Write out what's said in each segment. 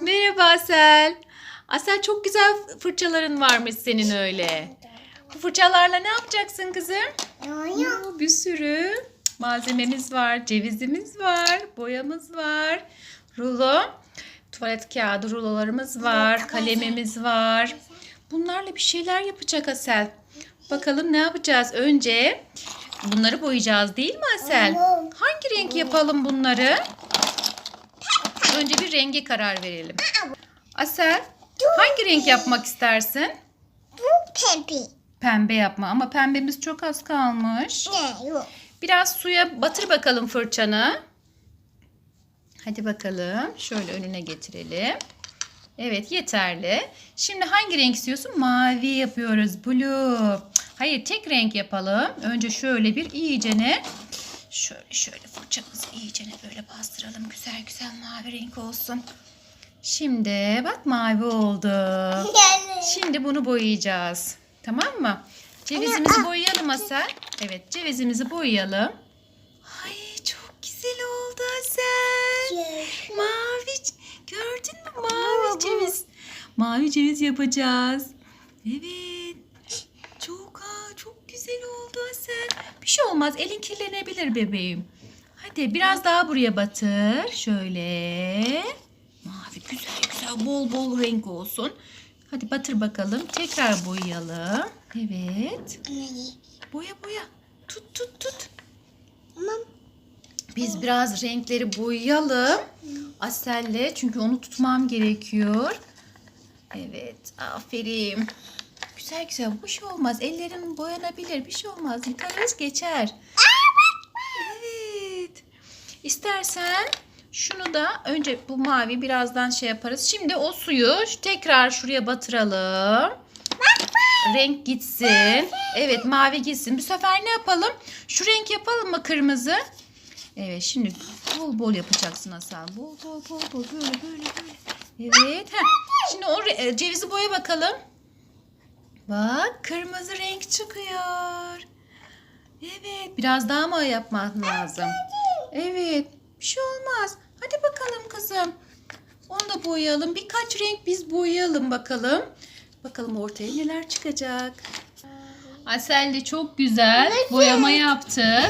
Merhaba Asel. Asel çok güzel fırçaların varmış senin öyle. Bu fırçalarla ne yapacaksın kızım? Oo, bir sürü malzememiz var. Cevizimiz var. Boyamız var. Rulo. Tuvalet kağıdı rulolarımız var. Kalemimiz var. Bunlarla bir şeyler yapacak Asel. Bakalım ne yapacağız? Önce bunları boyayacağız değil mi Asel? Hangi renk yapalım bunları? Önce bir renge karar verelim. Asel, hangi renk yapmak istersin? Pembe. Pembe yapma ama pembemiz çok az kalmış. Ne yok. Biraz suya batır bakalım fırçanı. Hadi bakalım. Şöyle önüne getirelim. Evet yeterli. Şimdi hangi renk istiyorsun? Mavi yapıyoruz. Blue. Hayır tek renk yapalım. Önce şöyle bir iyicene şöyle şöyle fırçamızı iyicene böyle bastıralım. Güzel güzel mavi renk olsun. Şimdi bak mavi oldu. Şimdi bunu boyayacağız. Tamam mı? Cevizimizi boyayalım Asel. Evet cevizimizi boyayalım. Ay çok güzel oldu Asel. Mavi gördün mü mavi ceviz. Mavi ceviz yapacağız. Evet. Asel. Bir şey olmaz elin kirlenebilir bebeğim. Hadi biraz daha buraya batır. Şöyle. Mavi güzel güzel bol bol renk olsun. Hadi batır bakalım. Tekrar boyayalım. Evet. Boya boya. Tut tut tut. Tamam. Biz biraz renkleri boyayalım. Aselle çünkü onu tutmam gerekiyor. Evet, aferin. Güzel güzel. Bir şey olmaz. Ellerin boyanabilir. Bir şey olmaz. Yıkarız geçer. Evet. İstersen şunu da önce bu mavi birazdan şey yaparız. Şimdi o suyu tekrar şuraya batıralım. Renk gitsin. Evet mavi gitsin. Bu sefer ne yapalım? Şu renk yapalım mı kırmızı? Evet şimdi bol bol yapacaksın Hasan. Bol bol bol bol böyle böyle böyle. Evet. Heh. Şimdi o e, cevizi boya bakalım. Bak kırmızı renk çıkıyor. Evet biraz daha mı yapmak lazım? Evet bir şey olmaz. Hadi bakalım kızım. Onu da boyayalım. Birkaç renk biz boyayalım bakalım. Bakalım ortaya neler çıkacak. Asel de çok güzel boyama yaptı.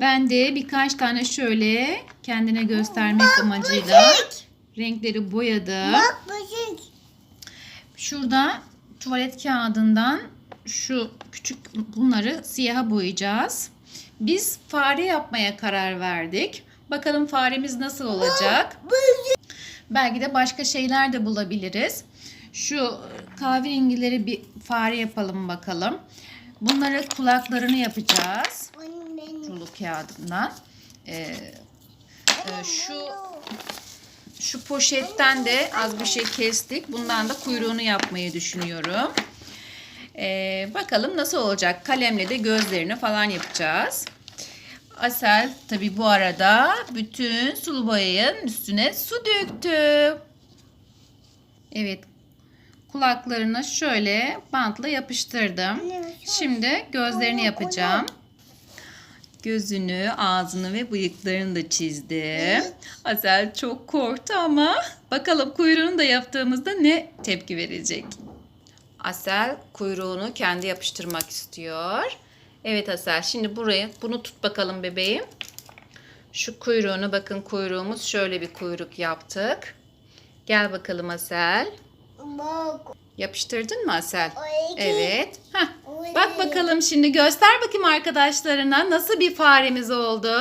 Ben de birkaç tane şöyle kendine göstermek amacıyla renkleri boyadım. Bak. Şurada tuvalet kağıdından şu küçük bunları siyaha boyayacağız. Biz fare yapmaya karar verdik. Bakalım faremiz nasıl olacak? Belki de başka şeyler de bulabiliriz. Şu kahverengileri bir fare yapalım bakalım. Bunları kulaklarını yapacağız. Rulo kağıdından. Ee, e, şu şu poşetten de az bir şey kestik. Bundan da kuyruğunu yapmayı düşünüyorum. Ee, bakalım nasıl olacak. Kalemle de gözlerini falan yapacağız. Asel tabi bu arada bütün sulu boyanın üstüne su döktü. Evet. Kulaklarına şöyle bantla yapıştırdım. Şimdi gözlerini yapacağım. Gözünü, ağzını ve bıyıklarını da çizdim. Azel çok korktu ama bakalım kuyruğunu da yaptığımızda ne tepki verecek? Asel kuyruğunu kendi yapıştırmak istiyor. Evet Asel şimdi buraya bunu tut bakalım bebeğim. Şu kuyruğunu bakın kuyruğumuz şöyle bir kuyruk yaptık. Gel bakalım Asel. Bak. Yapıştırdın mı Asel? Evet. Bak bakalım şimdi göster bakayım arkadaşlarına nasıl bir faremiz oldu.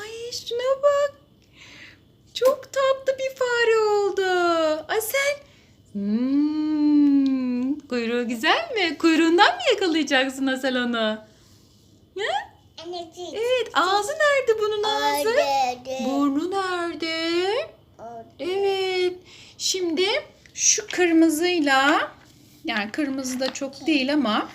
Ay şuna bak. Çok tatlı bir fare oldu. Asel. Hmm, kuyruğu güzel mi? Kuyruğundan mı yakalayacaksın Asel onu? Anneciğim. Evet ağzı nerede bunun ağzı? Burnu nerede? Evet. Şimdi şu kırmızıyla yani kırmızı da çok değil ama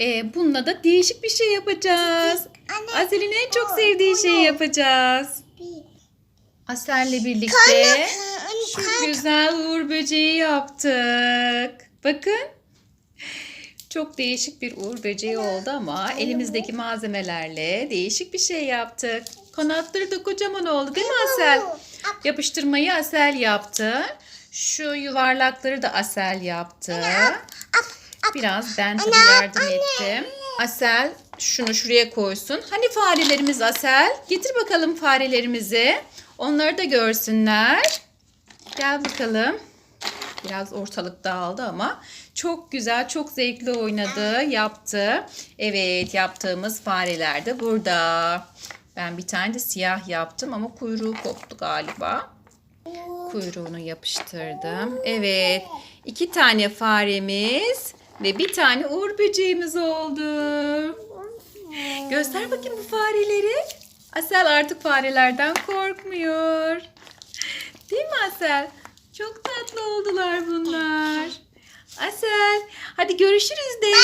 e, bununla da değişik bir şey yapacağız. Anne. Asel'in en çok sevdiği şeyi yapacağız. Asel'le birlikte şu güzel uğur böceği yaptık. Bakın. Çok değişik bir uğur böceği oldu ama elimizdeki malzemelerle değişik bir şey yaptık. Kanatları da kocaman oldu değil mi Asel? Yapıştırmayı Asel yaptı. Şu yuvarlakları da Asel yaptı. Biraz ben tabii yardım ettim. Asel şunu şuraya koysun. Hani farelerimiz Asel? Getir bakalım farelerimizi. Onları da görsünler. Gel bakalım. Biraz ortalık dağıldı ama çok güzel, çok zevkli oynadı, yaptı. Evet, yaptığımız fareler de burada. Ben bir tane de siyah yaptım ama kuyruğu koptu galiba. Kuyruğunu yapıştırdım. Evet, iki tane faremiz ve bir tane uğur böceğimiz oldu. Göster bakayım bu fareleri. Asel artık farelerden korkmuyor. Değil mi Asel? Çok tatlı oldular bunlar. Asel, hadi görüşürüz de.